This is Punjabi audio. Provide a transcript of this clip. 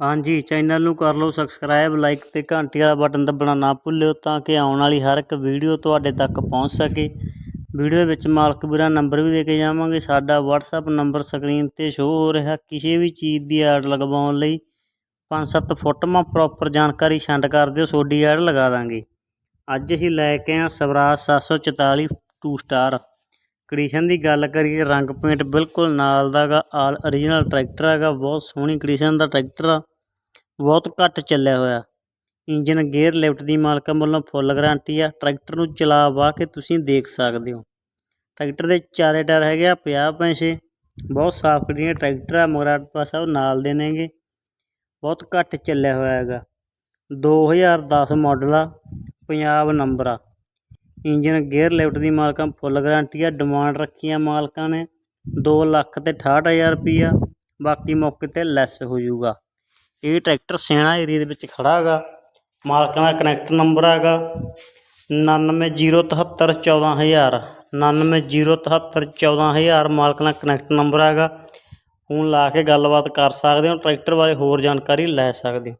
ਹਾਂਜੀ, ਚੈਨਲ ਨੂੰ ਕਰ ਲਓ ਸਬਸਕ੍ਰਾਈਬ ਲਾਈਕ ਤੇ ਘੰਟੀ ਵਾਲਾ ਬਟਨ ਦੱਬਣਾ ਨਾ ਭੁੱਲਿਓ ਤਾਂ ਕਿ ਆਉਣ ਵਾਲੀ ਹਰ ਇੱਕ ਵੀਡੀਓ ਤੁਹਾਡੇ ਤੱਕ ਪਹੁੰਚ ਸਕੇ। ਵੀਡੀਓ ਵਿੱਚ ਮਾਲਕ ਵੀਰਾ ਨੰਬਰ ਵੀ ਦੇ ਕੇ ਜਾਵਾਂਗੇ। ਸਾਡਾ WhatsApp ਨੰਬਰ ਸਕਰੀਨ ਤੇ ਸ਼ੋ ਹੋ ਰਿਹਾ। ਕਿਸੇ ਵੀ ਚੀਜ਼ ਦੀ ਐਡ ਲਗਵਾਉਣ ਲਈ 5-7 ਫੋਟੋਆਂ ਪ੍ਰੋਪਰ ਜਾਣਕਾਰੀ ਛੰਡ ਕਰ ਦਿਓ, ਤੁਹਾਡੀ ਐਡ ਲਗਾ ਦਾਂਗੇ। ਅੱਜ ਅਸੀਂ ਲੈ ਕੇ ਆਏ ਸਵਰਾਜ 744 ਟੂ ਸਟਾਰ ਕੰਡੀਸ਼ਨ ਦੀ ਗੱਲ ਕਰੀਏ, ਰੰਗ ਪੇਂਟ ਬਿਲਕੁਲ ਨਾਲ ਦਾ ਗਾ, ਆਲ origignal ਟਰੈਕਟਰ ਹੈਗਾ, ਬਹੁਤ ਸੋਹਣੀ ਕੰਡੀਸ਼ਨ ਦਾ ਟਰੈਕਟਰ ਆ, ਬਹੁਤ ਘੱਟ ਚੱਲਿਆ ਹੋਇਆ। ਇੰਜਨ ਗੇਅਰ ਲਿਫਟ ਦੀ ਮਾਲਕਾਂ ਵੱਲੋਂ ਫੁੱਲ ਗਾਰੰਟੀ ਆ ਟਰੈਕਟਰ ਨੂੰ ਚਲਾ ਵਾ ਕੇ ਤੁਸੀਂ ਦੇਖ ਸਕਦੇ ਹੋ। ਟਰੈਕਟਰ ਦੇ ਚਾਰੇ ਟਾਇਰ ਹੈਗੇ ਆ 50 ਪੈਸੇ। ਬਹੁਤ ਸਾਫ਼ ਕੰਡੀਸ਼ਨ ਟਰੈਕਟਰ ਆ ਮਗਰਾਟ ਪਾਸਾ ਉਹ ਨਾਲ ਦੇ ਨੇਗੇ। ਬਹੁਤ ਘੱਟ ਚੱਲਿਆ ਹੋਇਆ ਹੈਗਾ। 2010 ਮਾਡਲ ਆ, ਪੰਜਾਬ ਨੰਬਰ ਆ। ਇੰਜਨ ਗੇਅਰ ਲਿਫਟ ਦੀ ਮਾਲਕਾਂ ਫੁੱਲ ਗਰੰਟੀ ਆ ਡਿਮਾਂਡ ਰੱਖੀ ਆ ਮਾਲਕਾਂ ਨੇ। 2 ਲੱਖ ਤੇ 68000 ਰੁਪਈਆ, ਬਾਕੀ ਮੌਕੇ ਤੇ ਲੈਸ ਹੋ ਜਾਊਗਾ। ਇਹ ਟਰੈਕਟਰ ਸੇਣਾ ਏਰੀਆ ਦੇ ਵਿੱਚ ਖੜਾ ਹੈਗਾ। ਮਾਲਕਾਂ ਦਾ ਕਨੈਕਟ ਨੰਬਰ ਹੈਗਾ। 9907714000 9907714000 ਮਾਲਕਾਂ ਦਾ ਕਨੈਕਟ ਨੰਬਰ ਹੈਗਾ। ਹੁਣ ਲਾ ਕੇ ਗੱਲਬਾਤ ਕਰ ਸਕਦੇ ਹੋ, ਟਰੈਕਟਰ ਬਾਰੇ ਹੋਰ ਜਾਣਕਾਰੀ ਲੈ ਸਕਦੇ ਹੋ।